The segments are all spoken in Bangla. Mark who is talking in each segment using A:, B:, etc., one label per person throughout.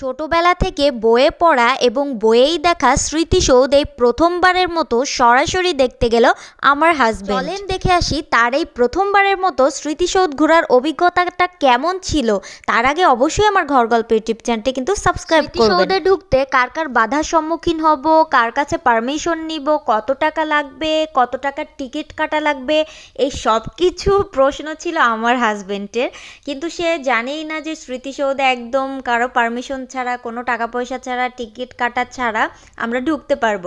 A: ছোটবেলা থেকে বইয়ে পড়া এবং বইয়েই দেখা স্মৃতিসৌধ এই প্রথমবারের মতো সরাসরি দেখতে গেল আমার হাজবেন্ড চলেন দেখে আসি তার এই প্রথমবারের মতো স্মৃতিসৌধ ঘোরার অভিজ্ঞতাটা কেমন ছিল। তার আগে অবশ্যই আমার ঘর গল্প ইউটিউব চ্যানেলটি কিন্তু সাবস্ক্রাইব স্মৃতিসৌধে ঢুকতে কার কার বাধার সম্মুখীন হব, কার কাছে পারমিশন নিব, কত টাকা লাগবে, কত টাকার টিকিট কাটা লাগবে, এই সব কিছু প্রশ্ন ছিল আমার হাজবেন্ডের কিন্তু সে জানেই না যে স্মৃতিসৌধে একদম কারও পারমিশন ছাড়া, কোনো টাকা পয়সা ছাড়া, টিকিট কাটা ছাড়া আমরা ঢুকতে পারব।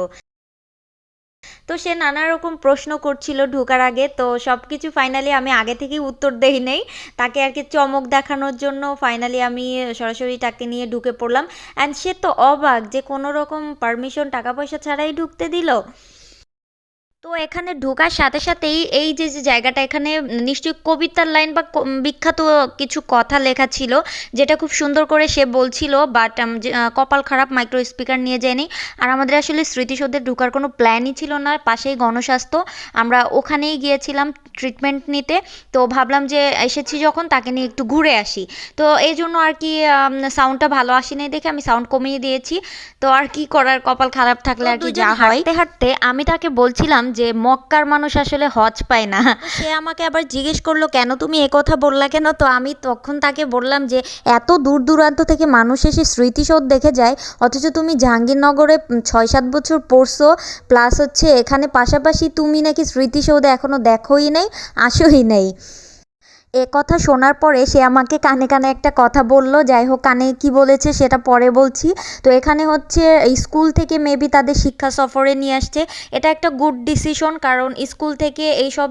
A: তো সে নানা রকম প্রশ্ন করছিল ঢোকার আগে। তো সব কিছু ফাইনালি আমি আগে থেকেই উত্তর দেই নেই। তাকে আর কি চমক দেখানোর জন্য ফাইনালি আমি সরাসরি তাকে নিয়ে ঢুকে পড়লাম। অ্যান্ড সে তো অবাক যে কোনো রকম পারমিশন টাকা পয়সা ছাড়াই ঢুকতে দিল। তো এখানে ঢোকার সাথে সাথেই এই যে যে জায়গাটা এখানে নিশ্চয়ই কবিতার লাইন বা বিখ্যাত কিছু কথা লেখা ছিল যেটা খুব সুন্দর করে সে বলছিল বাট কপাল খারাপ মাইক্রো স্পিকার নিয়ে যায়নি। আর আমাদের আসলে স্মৃতিসৌধে ঢোকার কোনো প্ল্যানই ছিল না পাশেই গণস্বাস্থ্য। আমরা ওখানেই গিয়েছিলাম ট্রিটমেন্ট নিতে। তো ভাবলাম যে এসেছি যখন তাকে নিয়ে একটু ঘুরে আসি। তো এই জন্য আর কি সাউন্ডটা ভালো আসেনি দেখে আমি সাউন্ড কমিয়ে দিয়েছি। তো আর কি করার কপাল খারাপ থাকলে আর কি যা হয়। হাঁটতে হাঁটতে আমি তাকে বলছিলাম যে মক্কার মানুষ আসলে হজ পায় না। সে আমাকে আবার জিজ্ঞেস করল, কেন তুমি কথা বললা কেন? তো আমি তখন তাকে বললাম যে, এত দূর দূরান্ত থেকে মানুষ এসে স্মৃতিসৌধ দেখে যায়, অথচ তুমি জাহাঙ্গীরনগরে ছয় সাত বছর পড়ছো প্লাস হচ্ছে এখানে পাশাপাশি তুমি নাকি স্মৃতিসৌধ এখনও দেখোই নাই, আসোই নাই। এ কথা শোনার পরে সে আমাকে কানে কানে একটা কথা বলল, যাই হোক কানে কি বলেছে সেটা পরে বলছি। তো এখানে হচ্ছে স্কুল থেকে মেবি তাদের শিক্ষা সফরে নিয়ে আসছে। এটা একটা গুড ডিসিশন কারণ স্কুল থেকে এইসব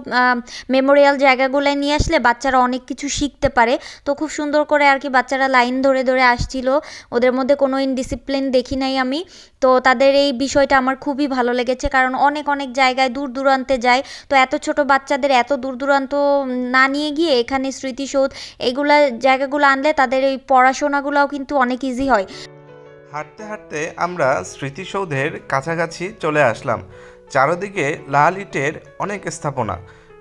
A: মেমোরিয়াল জায়গাগুলোয় নিয়ে আসলে বাচ্চারা অনেক কিছু শিখতে পারে। তো খুব সুন্দর করে আর কি বাচ্চারা লাইন ধরে ধরে আসছিল। ওদের মধ্যে কোনো ইনডিসিপ্লিন দেখি নাই আমি। তো তাদের এই বিষয়টা আমার খুবই ভালো লেগেছে, কারণ অনেক অনেক জায়গায় দূর দূরান্তে যায়। তো এত ছোট বাচ্চাদের এত দূর দূরান্ত না নিয়ে গিয়ে এখানে স্মৃতিসৌধ এইগুলা জায়গাগুলো আনলে তাদের এই পড়াশোনাগুলোও কিন্তু অনেক ইজি হয়।
B: হাঁটতে হাঁটতে আমরা স্মৃতিসৌধের কাছাকাছি চলে আসলাম। চারদিকে লাল ইটের অনেক স্থাপনা।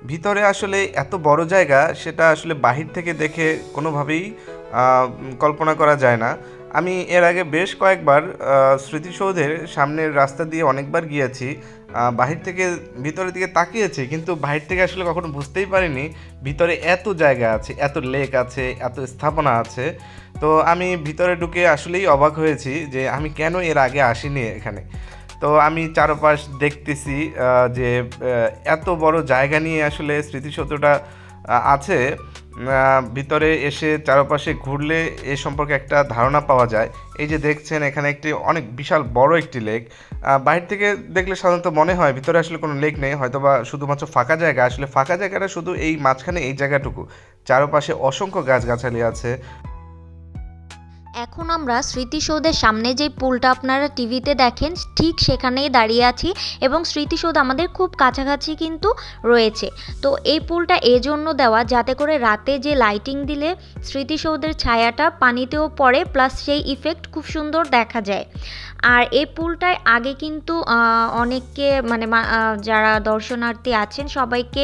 B: ভিতরে আসলে এত বড় জায়গা, সেটা আসলে বাহির থেকে দেখে কোনোভাবেই কল্পনা করা যায় না। আমি এর আগে বেশ কয়েকবার স্মৃতিসৌধের সামনের রাস্তা দিয়ে অনেকবার গিয়েছি। বাহির থেকে ভিতরের দিকে তাকিয়েছি, কিন্তু বাহির থেকে আসলে কখনো বুঝতেই পারিনি ভিতরে এত জায়গা আছে, এত লেক আছে, এত স্থাপনা আছে। তো আমি ভিতরে ঢুকে আসলেই অবাক হয়েছি যে আমি কেন এর আগে আসিনি এখানে। তো আমি চারপাশ দেখতেছি যে এত বড় জায়গা নিয়ে আসলে স্মৃতিসৌধটা আছে। ভিতরে এসে চারপাশে ঘুরলে এ সম্পর্কে একটা ধারণা পাওয়া যায়। এই যে দেখছেন, এখানে একটি অনেক বিশাল বড় একটি লেক। বাইরে থেকে দেখলে সাধারণত মনে হয় ভিতরে আসলে কোনো লেক নেই, হয়তোবা শুধুমাত্র ফাঁকা জায়গা। আসলে ফাঁকা জায়গাটা শুধু এই মাঝখানে এই জায়গাটুকু। চারপাশে অসংখ্য গাছগাছালি আছে।
A: এখন আমরা স্মৃতিসৌধের সামনে যে পুলটা আপনারা টিভিতে দেখেন ঠিক সেখানেই দাঁড়িয়ে আছি এবং স্মৃতিসৌধ আমাদের খুব কাছাকাছি কিন্তু রয়েছে। তো এই পুলটা এজন্য দেওয়া যাতে করে রাতে যে লাইটিং দিলে স্মৃতিসৌধের ছায়াটা পানিতেও পড়ে প্লাস সেই ইফেক্ট খুব সুন্দর দেখা যায়। আর এই পুলটায় আগে কিন্তু অনেককে মানে যারা দর্শনার্থী আছেন সবাইকে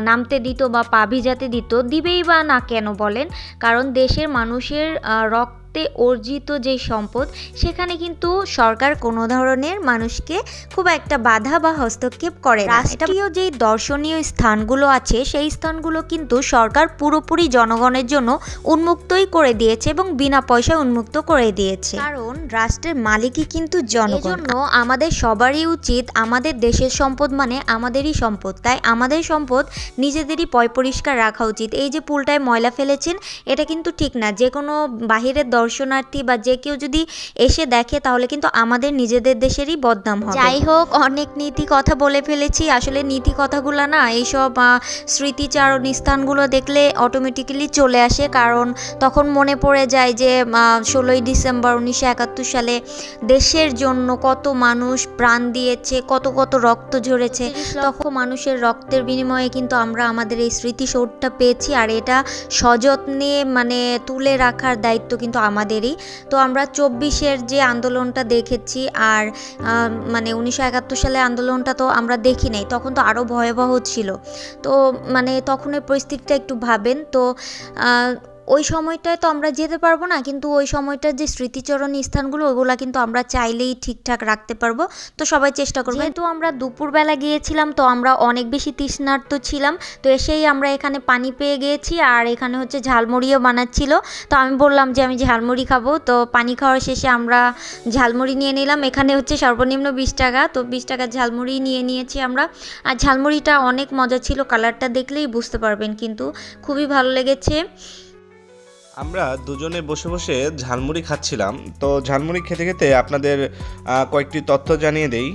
A: নামতে দিত বা পা ভিজাতে দিত দিবেই বা না কেন বলেন? কারণ দেশের মানুষের আহ, রক্তে অর্জিত যে সম্পদ সেখানে কিন্তু সরকার কোনো ধরনের মানুষকে খুব একটা বাধা বা হস্তক্ষেপ করে রাষ্ট্রীয় যেই দর্শনীয় স্থানগুলো আছে সেই স্থানগুলো কিন্তু সরকার পুরোপুরি জনগণের জন্য উন্মুক্তই করে দিয়েছে এবং বিনা পয়সায় উন্মুক্ত করে দিয়েছে। কারণ রাষ্ট্রের মালিকই কিন্তু জনগণ। আমাদের সবারই উচিত আমাদের দেশের সম্পদ মানে আমাদেরই সম্পদ। তাই আমাদের সম্পদ নিজেদেরই পয় পরিষ্কার রাখা উচিত। এই যে পুলটায় ময়লা ফেলেছেন এটা কিন্তু ঠিক না। যে কোনো বাহিরের দর্শনার্থী বা যে কেউ যদি এসে দেখে তাহলে কিন্তু আমাদের নিজেদের দেশেরই বদনাম হবে। যাই হোক অনেক নীতি কথা বলে ফেলেছি। আসলে নীতি কথাগুলো না এইসব স্মৃতিচারণ স্থানগুলো দেখলে অটোমেটিক্যালি চলে আসে। কারণ তখন মনে পড়ে যায় যে ষোলোই ডিসেম্বর উনিশশো একাত্তর সালে দেশের জন্য কত মানুষ প্রাণ দিয়েছে কত কত রক্ত ঝরেছে। তখন মানুষের রক্তের বিনিময়ে কিন্তু আমরা আমাদের এই স্মৃতিসৌধটা পেয়েছি। আর এটা সযত্নে মানে তুলে রাখার দায়িত্ব কিন্তু আমাদেরই। তো আমরা চব্বিশের যে আন্দোলনটা দেখেছি আর মানে উনিশশো একাত্তর সালে আন্দোলনটা তো আমরা দেখি নাই, তখন তো আরও ভয়াবহ ছিল। তো মানে তখনের পরিস্থিতিটা একটু ভাবেন। তো ওই সময়টায় তো আমরা যেতে পারব না, কিন্তু ওই সময়টার যে স্মৃতিচরণ স্থানগুলো, ওগুলো কিন্তু আমরা চাইলেই ঠিকঠাক রাখতে পারব। তো সবাই চেষ্টা করব। যেহেতু আমরা দুপুরবেলা গিয়েছিলাম, তো আমরা অনেক বেশি তৃষ্ণার্ত ছিলাম, তো এসেই আমরা এখানে পানি পেয়ে গিয়েছি, আর এখানে হচ্ছে ঝালমুড়িও বানাচ্ছিল। তো আমি বললাম যে, আমি ঝালমুড়ি খাব। তো পানি খাওয়ার শেষে আমরা ঝালমুড়ি নিয়ে নিলাম। এখানে হচ্ছে সর্বনিম্ন বিশ টাকা, তো বিশ টাকার ঝালমুড়ি নিয়ে নিয়েছি আমরা। আর ঝালমুড়িটা অনেক মজা ছিল, কালারটা দেখলেই বুঝতে পারবেন, কিন্তু খুবই ভালো লেগেছে।
B: আমরা দুজনে বসে বসে ঝালমুড়ি খাচ্ছিলাম। তো ঝালমুড়ি খেতে খেতে আপনাদের কয়েকটি তথ্য জানিয়ে দেই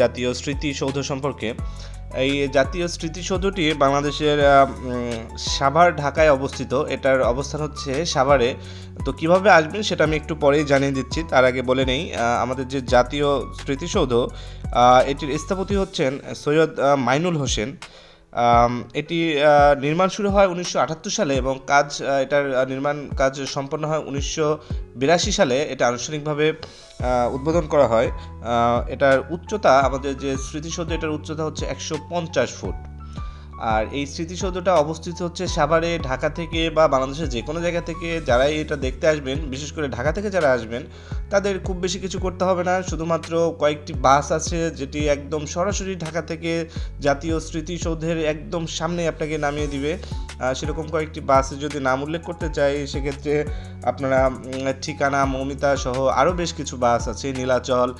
B: জাতীয় স্মৃতিসৌধ সম্পর্কে। এই জাতীয় স্মৃতিসৌধটি বাংলাদেশের সাভার, ঢাকায় অবস্থিত। এটার অবস্থান হচ্ছে সাভারে। তো কীভাবে আসবেন সেটা আমি একটু পরেই জানিয়ে দিচ্ছি। তার আগে বলে নেই আমাদের যে জাতীয় স্মৃতিসৌধ এটির স্থপতি হচ্ছেন সৈয়দ মাইনুল হোসেন। এটি নির্মাণ শুরু হয় উনিশশো আটাত্তর সালে এবং কাজ এটার নির্মাণ কাজ সম্পন্ন হয় উনিশশো বিরাশি সালে। এটা আনুষ্ঠানিকভাবে উদ্বোধন করা হয়। এটার উচ্চতা, আমাদের যে স্মৃতিসৌধ, এটার উচ্চতা হচ্ছে একশো পঞ্চাশ ফুট। আর এই স্মৃতিসৌধটা অবস্থিত হচ্ছে সাভারে, ঢাকা থেকে বা বাংলাদেশের যে কোনো জায়গা থেকে যারাই এটা দেখতে আসবেন, বিশেষ করে ঢাকা থেকে যারা আসবেন, তাদের খুব বেশি কিছু করতে হবে না। শুধুমাত্র কয়েকটি বাস আছে যেটি একদম সরাসরি ঢাকা থেকে জাতীয় স্মৃতিসৌধের একদম সামনে আপনাকে নামিয়ে দিবে। সেরকম কয়েকটি বাসে যদি নাম উল্লেখ করতে চাই, সেক্ষেত্রে আপনারা ঠিকানা, মৌমিতা সহ আরও বেশ কিছু বাস আছে, নীলাচল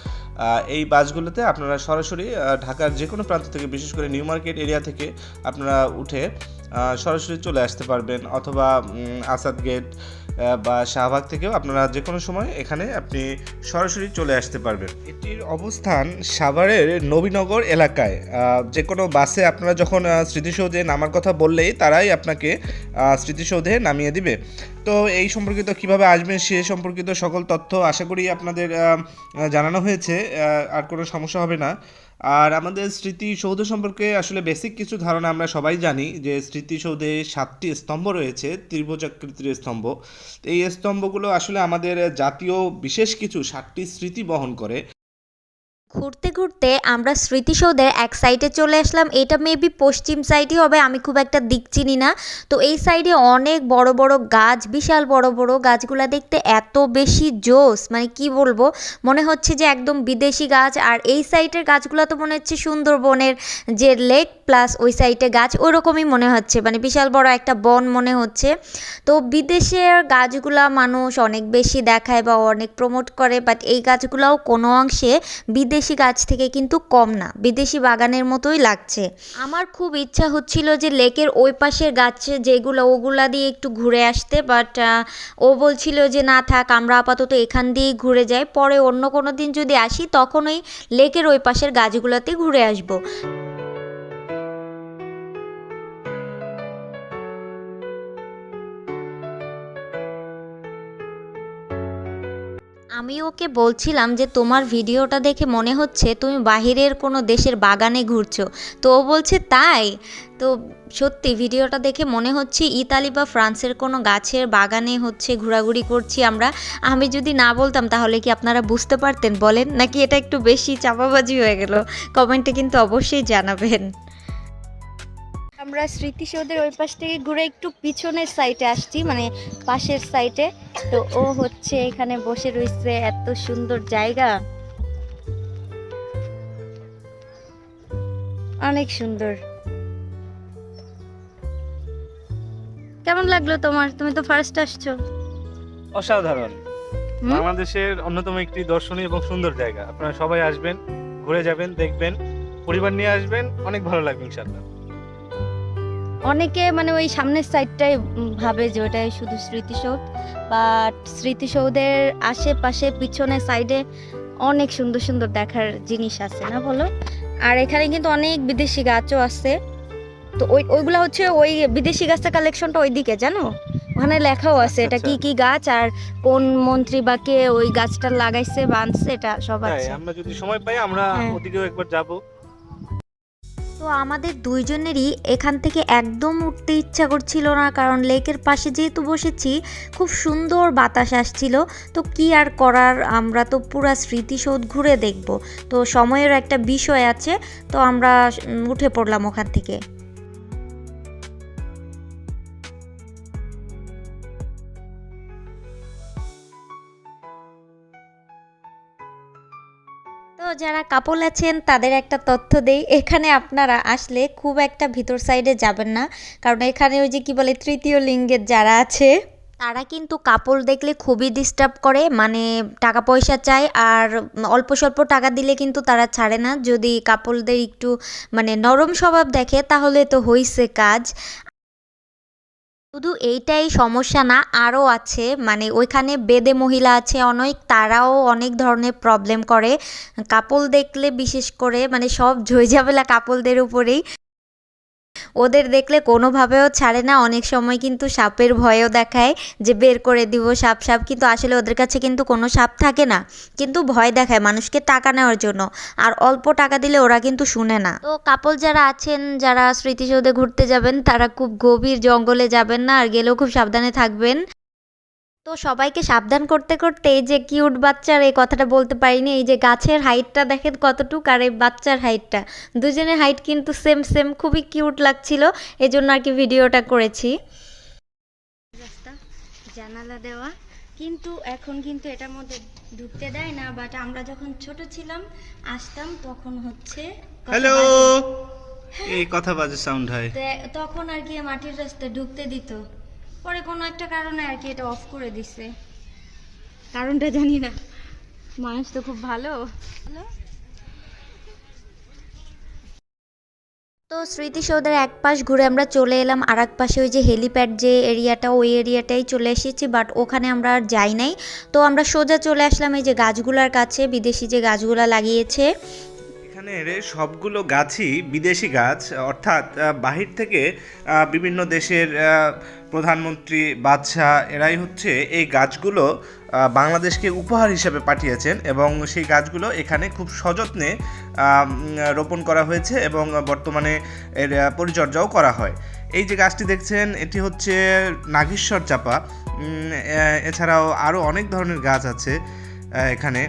B: এই বাসগুলোতে আপনারা সরাসরি ঢাকার যে কোনো প্রান্ত থেকে, বিশেষ করে নিউ মার্কেট এরিয়া থেকে আপনারা উঠে সরাসরি চলে আসতে পারবেন অথবা আসাদ গেট বা শাহবাগ থেকেও আপনারা যে কোনো সময় এখানে আপনি সরাসরি চলে আসতে পারবেন। এটির অবস্থান সাভারের নবীনগর এলাকায়। যে কোনো বাসে আপনারা যখন স্মৃতিসৌধে নামার কথা বললেই তারাই আপনাকে স্মৃতিসৌধে নামিয়ে দিবে। তো এই সম্পর্কিত কীভাবে আসবেন সে সম্পর্কিত সকল তথ্য আশা করি আপনাদের জানানো হয়েছে। আর কোনো সমস্যা হবে না। আর আমাদের স্মৃতিসৌধ সম্পর্কে আসলে বেসিক কিছু ধারণা আমরা সবাই জানি যে স্মৃতিসৌধে সাতটি স্তম্ভ রয়েছে, ত্রিভুজাকৃতির স্তম্ভ। এই স্তম্ভগুলো আসলে আমাদের জাতীয় বিশেষ কিছু সাতটি স্মৃতি বহন করে।
A: ঘুরতে ঘুরতে আমরা স্মৃতিসৌধের এক সাইডে চলে আসলাম। এটা মেবি পশ্চিম সাইডই হবে, আমি খুব একটা দিক চিনি না। তো এই সাইডে অনেক বড় বড় গাছ, বিশাল বড় বড় গাছগুলা দেখতে এত বেশি জোস মানে কি বলব? মনে হচ্ছে যে একদম বিদেশি গাছ, আর এই সাইডের গাছগুলো তো মনে হচ্ছে সুন্দরবনের যে লেক প্লাস ওই সাইডে গাছ, ওরকমই মনে হচ্ছে মানে বিশাল বড় একটা বন মনে হচ্ছে। তো বিদেশের গাছগুলা মানুষ অনেক বেশি দেখায় বা অনেক প্রমোট করে বাট এই গাছগুলাও কোনো অংশে বিদেশি গাছ থেকে কিন্তু কম না, বিদেশি বাগানের মতোই লাগছে। আমার খুব ইচ্ছা হচ্ছিল যে লেকের ওই পাশের গাছে যেগুলো, ওগুলা দিয়ে একটু ঘুরে আসতে বাট ও বলছিল যে না থাক, আমরা আপাতত এখান দিয়েই ঘুরে যাই, পরে অন্য কোনো দিন যদি আসি তখনই লেকের ওই পাশের গাছগুলোতে ঘুরে আসব। আমি ওকে বলছিলাম যে, তোমার ভিডিওটা দেখে মনে হচ্ছে তুমি বাহিরের কোনো দেশের বাগানে ঘুরছো। তো ও বলছে, তাই? তো সত্যি ভিডিওটা দেখে মনে হচ্ছে ইতালি বা ফ্রান্সের কোনো গাছের বাগানে হচ্ছে ঘোরাঘুরি করছি আমরা। আমি যদি না বলতাম তাহলে কি আপনারা বুঝতে পারতেন বলেন? নাকি এটা একটু বেশি চাপাবাজি হয়ে গেল? কমেন্টে কিন্তু অবশ্যই জানাবেন। আমরা স্মৃতিসৌধের ওই পাশ থেকে ঘুরে একটু পিছনের সাইডে আসছি মানে পাশের সাইডে তো ও হচ্ছে এখানে বসে রয়েছে এত সুন্দর জায়গা। অনেক সুন্দর। কেমন লাগল তোমার? তুমি তো ফার্স্ট আসছো।
C: অসাধারণ। বাংলাদেশের অন্যতম একটি দর্শনীয় এবং সুন্দর জায়গা। আপনারা সবাই আসবেন ঘুরে যাবেন দেখবেন পরিবার নিয়ে আসবেন অনেক ভালো লাগবে ইনশাল্লাহ
A: অনেকে মানে ওই সামনের সাইডটাই ভাবে যে ওটাই শুধু স্মৃতিসৌধ বাট স্মৃতিসৌধের আশেপাশে পিছনে সাইডে অনেক সুন্দর সুন্দর দেখার জিনিস আছে না বলো? আর এখানে কিন্তু অনেক বিদেশি গাছও আছে। তো ওই ওইগুলা হচ্ছে ওই বিদেশি গাছের কালেকশনটা ওইদিকে জানো? ওখানে লেখাও আছে এটা কি কি গাছ আর কোন মন্ত্রী বা কে ওই গাছটা লাগাইছে বা আনছে এটা সব আছে।
C: আমরা যদি সময় পাই আমরা
A: হ্যাঁ।
C: ওদিকেও একবার যাব।
A: তো আমাদের দুইজনেরই এখান থেকে একদম উঠতে ইচ্ছা করছিল না, কারণ লেকের পাশে যেহেতু বসেছি, খুব সুন্দর বাতাস আসছিল। তো কি আর করার, আমরা তো পুরা স্মৃতিসৌধ ঘুরে দেখব। তো সময়ের একটা বিষয় আছে, তো আমরা উঠে পড়লাম ওখান থেকে। যারা কাপল আছেন, তাদের একটা তথ্য দেই। এখানে আপনারা আসলে খুব একটা ভিতর সাইডে যাবেন না। কারণ এখানে ওই যে কি বলে, তৃতীয় লিঙ্গের যারা আছে, তারা কিন্তু কাপড় দেখলে খুবই ডিস্টার্ব করে। মানে টাকা পয়সা চায় আর অল্প স্বল্প টাকা দিলে কিন্তু তারা ছাড়ে না। যদি কাপড়দের একটু মানে নরম স্বভাব দেখে, তাহলে তো হইছে কাজ। শুধু এইটাই সমস্যা না, আরও আছে। মানে ওইখানে বেদে মহিলা আছে অনেক, তারাও অনেক ধরনের প্রবলেম করে। কাপল দেখলে বিশেষ করে মানে সব ঝইঝামেলা কাপলদের উপরেই। ওদের দেখলে কোনোভাবেও ছাড়ে না। অনেক সময় কিন্তু সাপের ভয়ও দেখায় যে বের করে দিব সাপ সাপ কিন্তু আসলে ওদের কাছে কিন্তু কোনো সাপ থাকে না। কিন্তু ভয় দেখায় মানুষকে টাকা নেওয়ার জন্য। আর অল্প টাকা দিলে ওরা কিন্তু শুনে না। তো কাপল যারা আছেন, যারা স্মৃতিসৌধে ঘুরতে যাবেন, তারা খুব গভীর জঙ্গলে যাবেন না আর গেলেও খুব সাবধানে থাকবেন। তো সবাইকে সাবধান করতে করতে এই যে কিউট বাচ্চার এই কথাটা বলতে পারিনি এই যে গাছের হাইটটা দেখেন কতটুক আর এই বাচ্চার হাইটটা দুজনের হাইট কিন্তু সেম সেম খুবই কিউট লাগছিল এই জন্য আর কি ভিডিওটা করেছি।
D: জানালা দেওয়া কিন্তু এখন কিন্তু এটার মধ্যে ঢুকতে দেয় না বাট আমরা যখন ছোট ছিলাম আসতাম তখন হচ্ছে
B: হ্যালো এই কথা বাজে সাউন্ড হয়।
D: তখন আর কি মাটির রাস্তায় ঢুকতে দিত। পরে কোনো একটা কারণে আর কি এটা অফ করে দিছে। কারণটা জানি না। মানুষ তো খুব ভালো।
A: তো স্মৃতিসৌধের এক পাশ ঘুরে আমরা চলে এলাম আর এক পাশে ওই যে হেলিপ্যাড যে এরিয়াটা ওই এরিয়াটাই চলে এসেছি বাট ওখানে আমরা আর যাই নাই। তো আমরা সোজা চলে আসলাম এই যে গাছগুলার কাছে বিদেশি যে গাছগুলা লাগিয়েছে।
B: এখানের সবগুলো গাছই বিদেশি গাছ অর্থাৎ বাহির থেকে বিভিন্ন দেশের প্রধানমন্ত্রী, বাদশাহ এরাই হচ্ছে এই গাছগুলো বাংলাদেশকে উপহার হিসেবে পাঠিয়েছেন এবং সেই গাছগুলো এখানে খুব সযত্নে রোপণ করা হয়েছে এবং বর্তমানে এর পরিচর্যাও করা হয়। এই যে গাছটি দেখছেন, এটি হচ্ছে নাগেশ্বর চাপা। এছাড়াও আরও অনেক ধরনের গাছ আছে এখানে।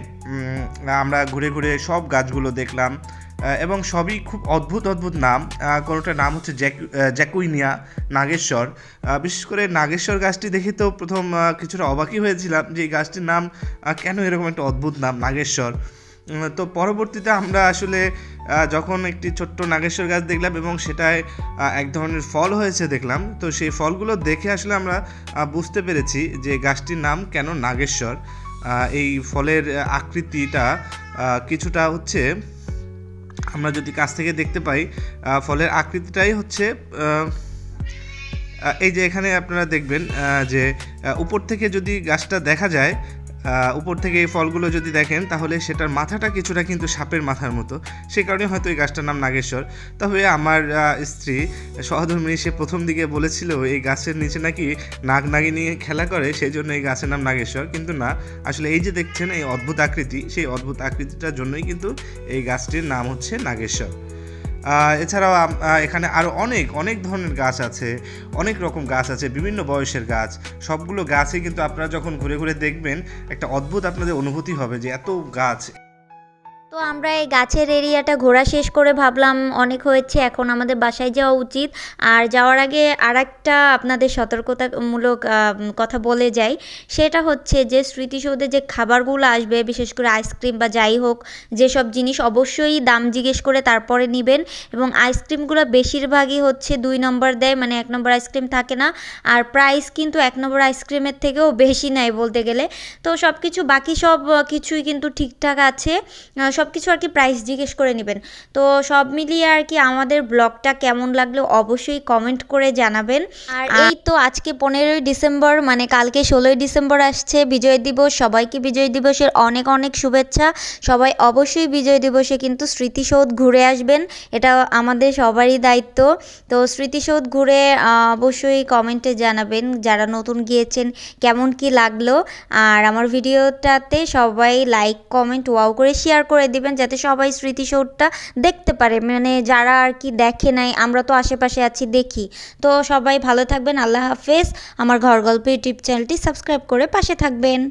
B: আমরা ঘুরে ঘুরে সব গাছগুলো দেখলাম। এবং সবই খুব অদ্ভুত অদ্ভুত নাম। কোনোটার নাম হচ্ছে জ্যাক জ্যাকুইনিয়া নাগেশ্বর। বিশেষ করে নাগেশ্বর গাছটি দেখে তো প্রথম কিছুটা অবাকই হয়েছিলাম যে এই গাছটির নাম কেন এরকম একটা অদ্ভুত নাম, নাগেশ্বর? তো পরবর্তীতে আমরা আসলে যখন একটি ছোট্ট নাগেশ্বর গাছ দেখলাম এবং সেটায় এক ধরনের ফল হয়েছে দেখলাম, তো সেই ফলগুলো দেখে আসলে আমরা বুঝতে পেরেছি যে গাছটির নাম কেন নাগেশ্বর। এই ফলের আকৃতিটা কিছুটা হচ্ছে আমরা যদি কাছ থেকে দেখতে পাই ফলের আকৃতিটাই হচ্ছে এই যে এখানে আপনারা দেখবেন যে উপর থেকে যদি গাছটা দেখা যায় উপর থেকে এই ফলগুলো যদি দেখেন, তাহলে সেটার মাথাটা কিছুটা কিন্তু সাপের মাথার মতো। সেই কারণে হয়তো এই গাছটার নাম নাগেশ্বর। তবে আমার স্ত্রী সহধর্মিনী সে প্রথম দিকে বলেছিল, এই গাছের নিচে নাকি নাগ নাগিনী খেলা করে সেই জন্য এই গাছের নাম নাগেশ্বর। কিন্তু না, আসলে এই যে দেখছেন, এই অদ্ভুত আকৃতি, সেই অদ্ভুত আকৃতিটার জন্যই কিন্তু এই গাছটির নাম হচ্ছে নাগেশ্বর। এছাড়াও এখানে আরও অনেক অনেক ধরনের গাছ আছে, অনেক রকম গাছ আছে, বিভিন্ন বয়সের গাছ। সবগুলো গাছই কিন্তু আপনারা যখন ঘুরে ঘুরে দেখবেন, একটা অদ্ভুত আপনাদের অনুভূতি হবে যে এত গাছ
A: তো আমরা এই গাছের এরিয়াটা ঘোরা শেষ করে ভাবলাম অনেক হয়েছে, এখন আমাদের বাসায় যাওয়া উচিত। আর যাওয়ার আগে আর একটা আপনাদের সতর্কতামূলক কথা বলে যাই। সেটা হচ্ছে যে স্মৃতিসৌধে যে খাবারগুলো আসবে, বিশেষ করে আইসক্রিম বা যাই হোক, যেসব জিনিস অবশ্যই দাম জিজ্ঞেস করে তারপরে নেবেন। এবং আইসক্রিমগুলো বেশিরভাগই হচ্ছে দুই নম্বর দেয় মানে এক নম্বর আইসক্রিম থাকে না। আর প্রাইস কিন্তু এক নম্বর আইসক্রিমের থেকেও বেশি নেয় বলতে গেলে। তো সব কিছু বাকি সব কিছুই কিন্তু ঠিকঠাক আছে। সব কিছু আর কি প্রাইস জিজ্ঞেস করে নেবেন। তো সব মিলিয়ে আর কি আমাদের ব্লগটা কেমন লাগল অবশ্যই কমেন্ট করে জানাবেন। আর এই তো আজকে পনেরোই ডিসেম্বর মানে কালকে ষোলোই ডিসেম্বর আসছে বিজয় দিবস সবাইকে বিজয় দিবসের অনেক অনেক শুভেচ্ছা। সবাই অবশ্যই বিজয় দিবসে কিন্তু স্মৃতিসৌধ ঘুরে আসবেন এটা আমাদের সবারই দায়িত্ব। তো স্মৃতিসৌধ ঘুরে অবশ্যই কমেন্টে জানাবেন যারা নতুন গিয়েছেন কেমন কি লাগল। আর আমার ভিডিওটাতে সবাই লাইক কমেন্ট ওয়াও করে শেয়ার করে দিবেন যাতে সবাই স্মৃতিসৌধটা দেখতে পারে। মানে যারা আর কি দেখে নাই, আমরা তো আশেপাশে আছি, দেখি। তো সবাই ভালো থাকবেন, আল্লাহ হাফেজ। আমার ঘর গল্প ইউটিউব চ্যানেলটি সাবস্ক্রাইব করে পাশে থাকবেন।